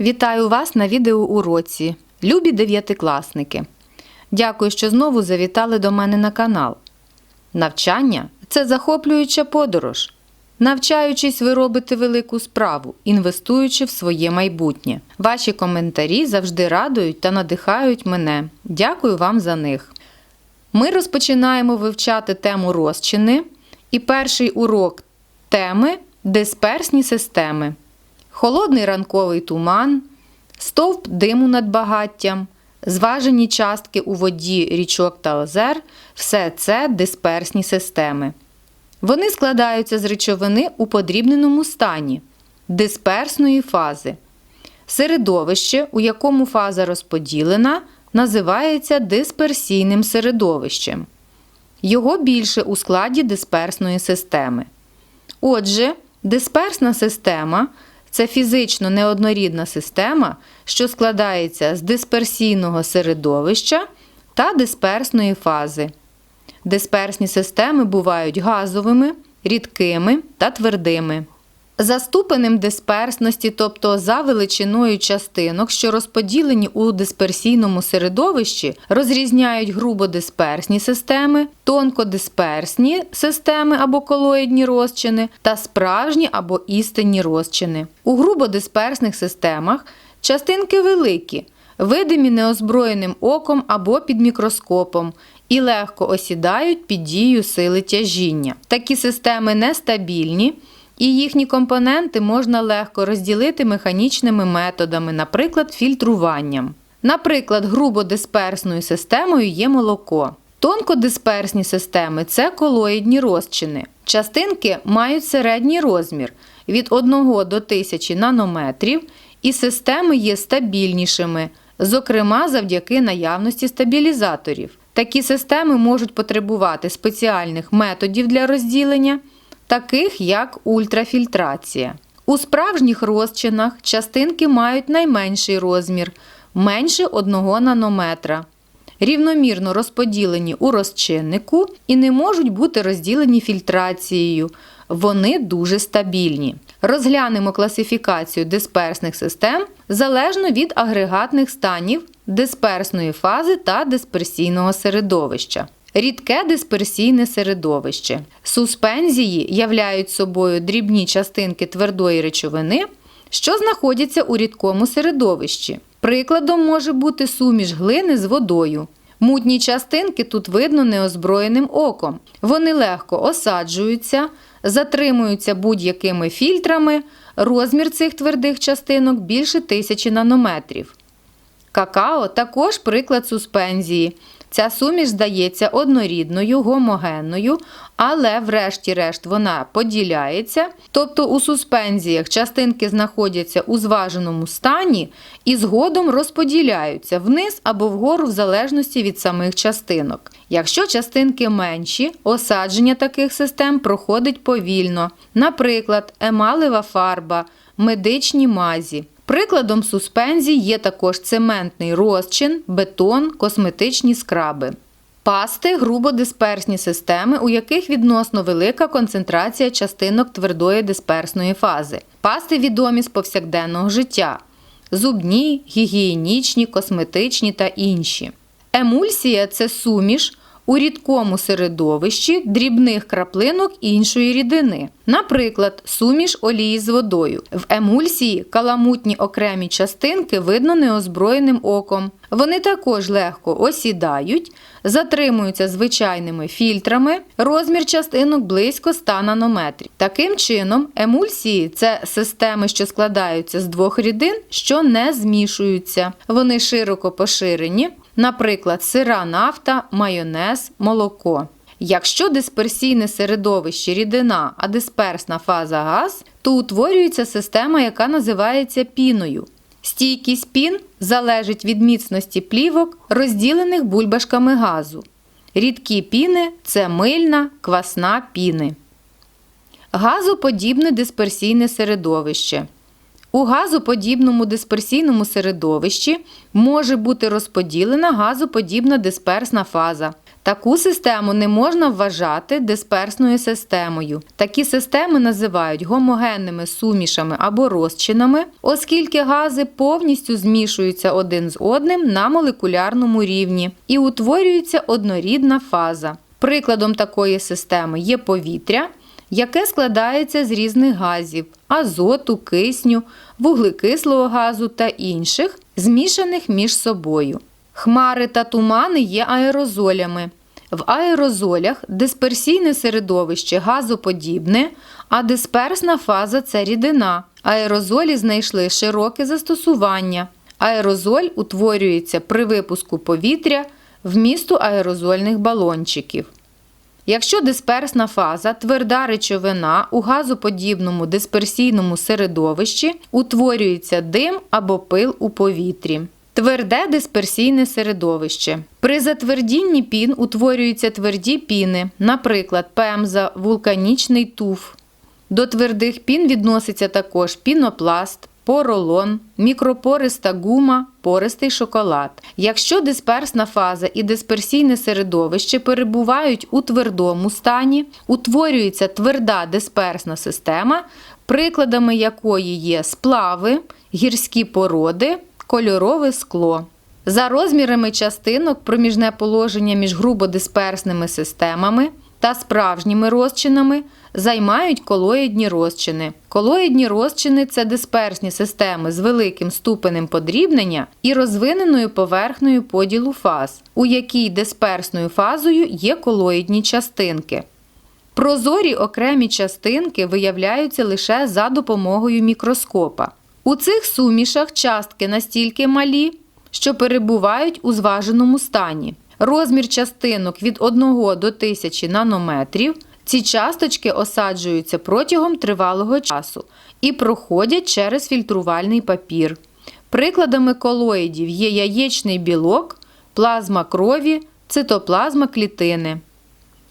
Вітаю вас на відеоуроці, любі дев'ятикласники. Дякую, що знову завітали до мене на канал. Навчання це захоплююча подорож. Навчаючись, ви робите велику справу, інвестуючи в своє майбутнє. Ваші коментарі завжди радують та надихають мене. Дякую вам за них. Ми розпочинаємо вивчати тему розчини, і перший урок теми дисперсні системи. Холодний ранковий туман, стовп диму над багаттям, зважені частки у воді річок та озер все це дисперсні системи. Вони складаються з речовини у подрібненому стані дисперсної фази. Середовище, у якому фаза розподілена, називається дисперсійним середовищем. Його більше у складі дисперсної системи. Отже, дисперсна система це фізично неоднорідна система, що складається з дисперсійного середовища та дисперсної фази. Дисперсні системи бувають газовими, рідкими та твердими. За ступенем дисперсності, тобто за величиною частинок, що розподілені у дисперсійному середовищі, розрізняють грубодисперсні системи, тонкодисперсні системи або колоїдні розчини та справжні або істинні розчини. У грубодисперсних системах частинки великі, видимі неозброєним оком або під мікроскопом. І легко осідають під дією сили тяжіння. Такі системи нестабільні, і їхні компоненти можна легко розділити механічними методами, наприклад, фільтруванням. Наприклад, грубодисперсною системою є молоко. Тонкодисперсні системи це колоїдні розчини. Частинки мають середній розмір від 1 до 1000 нанометрів, і системи є стабільнішими, зокрема завдяки наявності стабілізаторів. Такі системи можуть потребувати спеціальних методів для розділення, таких як ультрафільтрація. У справжніх розчинах частинки мають найменший розмір менше 1 нанометра, рівномірно розподілені у розчиннику і не можуть бути розділені фільтрацією. Вони дуже стабільні. Розглянемо класифікацію дисперсних систем залежно від агрегатних станів дисперсної фази та дисперсійного середовища. Рідке дисперсійне середовище. Суспензії являють собою дрібні частинки твердої речовини, що знаходяться у рідкому середовищі. Прикладом може бути суміш глини з водою. Мутні частинки тут видно неозброєним оком. Вони легко осаджуються, затримуються будь-якими фільтрами. Розмір цих твердих частинок більше тисячі нанометрів. Какао також приклад суспензії. Ця суміш здається однорідною, гомогенною, але врешті-решт вона поділяється. Тобто у суспензіях частинки знаходяться у зваженому стані і згодом розподіляються вниз або вгору в залежності від самих частинок. Якщо частинки менші, осадження таких систем проходить повільно, наприклад, емалева фарба, медичні мазі. Прикладом суспензій є також цементний розчин, бетон, косметичні скраби. Пасти грубодисперсні системи, у яких відносно велика концентрація частинок твердої дисперсної фази. Пасти відомі з повсякденного життя: зубні, гігієнічні, косметичні та інші. Емульсія це суміш у рідкому середовищі дрібних краплинок іншої рідини, наприклад, суміш олії з водою. В емульсії каламутні окремі частинки видно неозброєним оком. Вони також легко осідають, затримуються звичайними фільтрами, розмір частинок близько 100 нанометрів. Таким чином, емульсії це системи, що складаються з двох рідин, що не змішуються. Вони широко поширені наприклад, сира нафта, майонез, молоко. Якщо дисперсійне середовище рідина, а дисперсна фаза газ, то утворюється система, яка називається піною. Стійкість пін залежить від міцності плівок, розділених бульбашками газу. Рідкі піни це мильна, квасна піни. Газоподібне дисперсійне середовище. У газоподібному дисперсійному середовищі може бути розподілена газоподібна дисперсна фаза. Таку систему не можна вважати дисперсною системою. Такі системи називають гомогенними сумішами або розчинами, оскільки гази повністю змішуються один з одним на молекулярному рівні і утворюється однорідна фаза. Прикладом такої системи є повітря, яке складається з різних газів азоту, кисню, вуглекислого газу та інших, змішаних між собою. Хмари та тумани є аерозолями. В аерозолях дисперсійне середовище газоподібне, а дисперсна фаза це рідина. Аерозолі знайшли широке застосування. Аерозоль утворюється при випуску повітря вмісту аерозольних балончиків. Якщо дисперсна фаза тверда речовина у газоподібному дисперсійному середовищі утворюється дим або пил у повітрі. Тверде дисперсійне середовище. При затвердінні пін утворюються тверді піни, наприклад, пемза, вулканічний туф. До твердих пін відноситься також пінопласт, поролон, мікропориста гума, пористий шоколад. Якщо дисперсна фаза і дисперсійне середовище перебувають у твердому стані, утворюється тверда дисперсна система, прикладами якої є сплави, гірські породи, кольорове скло. За розмірами частинок проміжне положення між грубодисперсними системами та справжніми розчинами займають колоїдні розчини. Колоїдні розчини це дисперсні системи з великим ступенем подрібнення і розвиненою поверхнею поділу фаз, у якій дисперсною фазою є колоїдні частинки. Прозорі окремі частинки виявляються лише за допомогою мікроскопа. У цих сумішах частки настільки малі, що перебувають у зваженому стані. Розмір частинок від 1 до 1000 нанометрів. Ці часточки осаджуються протягом тривалого часу і проходять через фільтрувальний папір. Прикладами колоїдів є яєчний білок, плазма крові, цитоплазма клітини.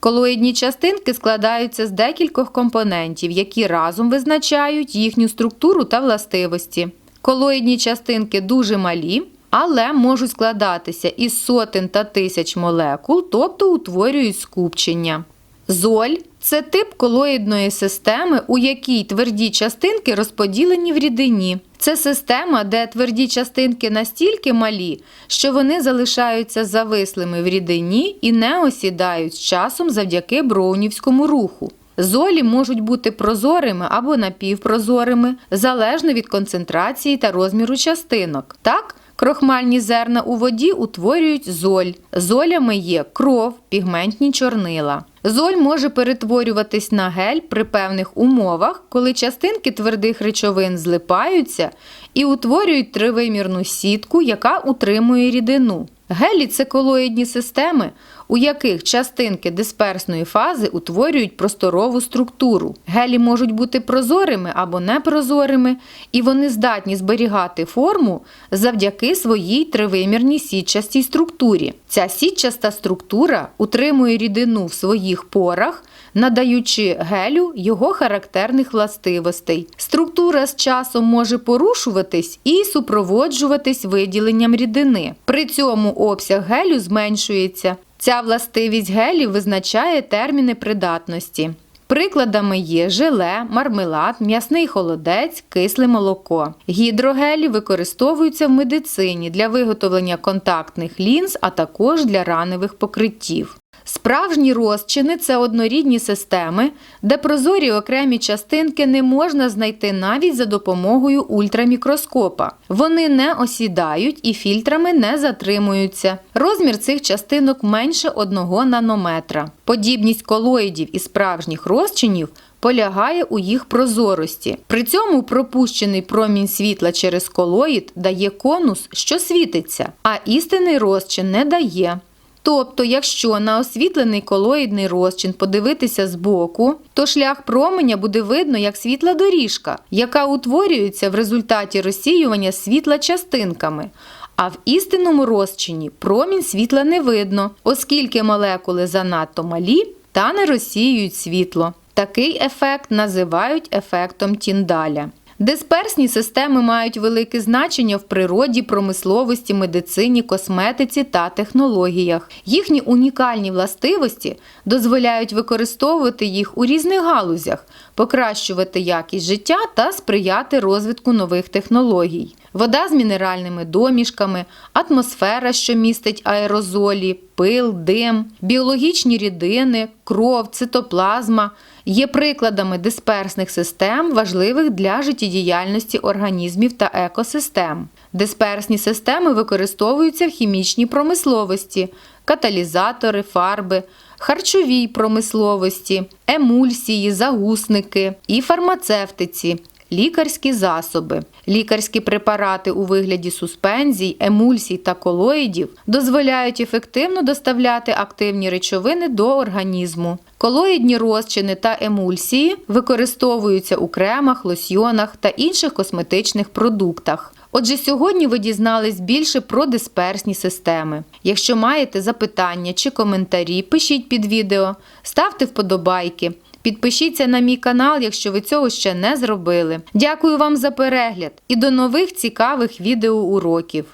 Колоїдні частинки складаються з декількох компонентів, які разом визначають їхню структуру та властивості. Колоїдні частинки дуже малі, але можуть складатися із сотень та тисяч молекул, тобто утворюють скупчення. Золь це тип колоїдної системи, у якій тверді частинки розподілені в рідині. Це система, де тверді частинки настільки малі, що вони залишаються завислими в рідині і не осідають з часом завдяки броунівському руху. Золі можуть бути прозорими або напівпрозорими, залежно від концентрації та розміру частинок. Так, крохмальні зерна у воді утворюють золь. Золями є кров, пігментні чорнила. Золь може перетворюватись на гель при певних умовах, коли частинки твердих речовин злипаються і утворюють тривимірну сітку, яка утримує рідину. Гелі це колоїдні системи, у яких частинки дисперсної фази утворюють просторову структуру. Гелі можуть бути прозорими або непрозорими, і вони здатні зберігати форму завдяки своїй тривимірній сітчастій структурі. Ця сітчаста структура утримує рідину в своїх порах, надаючи гелю його характерних властивостей. Структура з часом може порушуватись і супроводжуватись виділенням рідини. При цьому обсяг гелю зменшується. Ця властивість гелів визначає терміни придатності. Прикладами є желе, мармелад, м'ясний холодець, кисле молоко. Гідрогелі використовуються в медицині для виготовлення контактних лінз, а також для раневих покриттів. Справжні розчини це однорідні системи, де прозорі окремі частинки не можна знайти навіть за допомогою ультрамікроскопа. Вони не осідають і фільтрами не затримуються. Розмір цих частинок менше 1 нанометра. Подібність колоїдів і справжніх розчинів полягає у їх прозорості. При цьому пропущений промінь світла через колоїд дає конус, що світиться, а істинний розчин не дає. Тобто, якщо на освітлений колоїдний розчин подивитися збоку, то шлях променя буде видно як світла доріжка, яка утворюється в результаті розсіювання світла частинками. А в істинному розчині промінь світла не видно, оскільки молекули занадто малі та не розсіюють світло. Такий ефект називають ефектом Тіндаля. Дисперсні системи мають велике значення в природі, промисловості, медицині, косметиці та технологіях. Їхні унікальні властивості дозволяють використовувати їх у різних галузях, покращувати якість життя та сприяти розвитку нових технологій. Вода з мінеральними домішками, атмосфера, що містить аерозолі, пил, дим, біологічні рідини, кров, цитоплазма є прикладами дисперсних систем, важливих для життєдіяльності організмів та екосистем. Дисперсні системи використовуються в хімічній промисловості, каталізатори, фарби, харчовій промисловості, емульсії, загусники і фармацевтиці. Лікарські засоби. Лікарські препарати у вигляді суспензій, емульсій та колоїдів дозволяють ефективно доставляти активні речовини до організму. Колоїдні розчини та емульсії використовуються у кремах, лосьйонах та інших косметичних продуктах. Отже, сьогодні ви дізнались більше про дисперсні системи. Якщо маєте запитання чи коментарі, пишіть під відео, ставте вподобайки. Підпишіться на мій канал, якщо ви цього ще не зробили. Дякую вам за перегляд і до нових цікавих відеоуроків.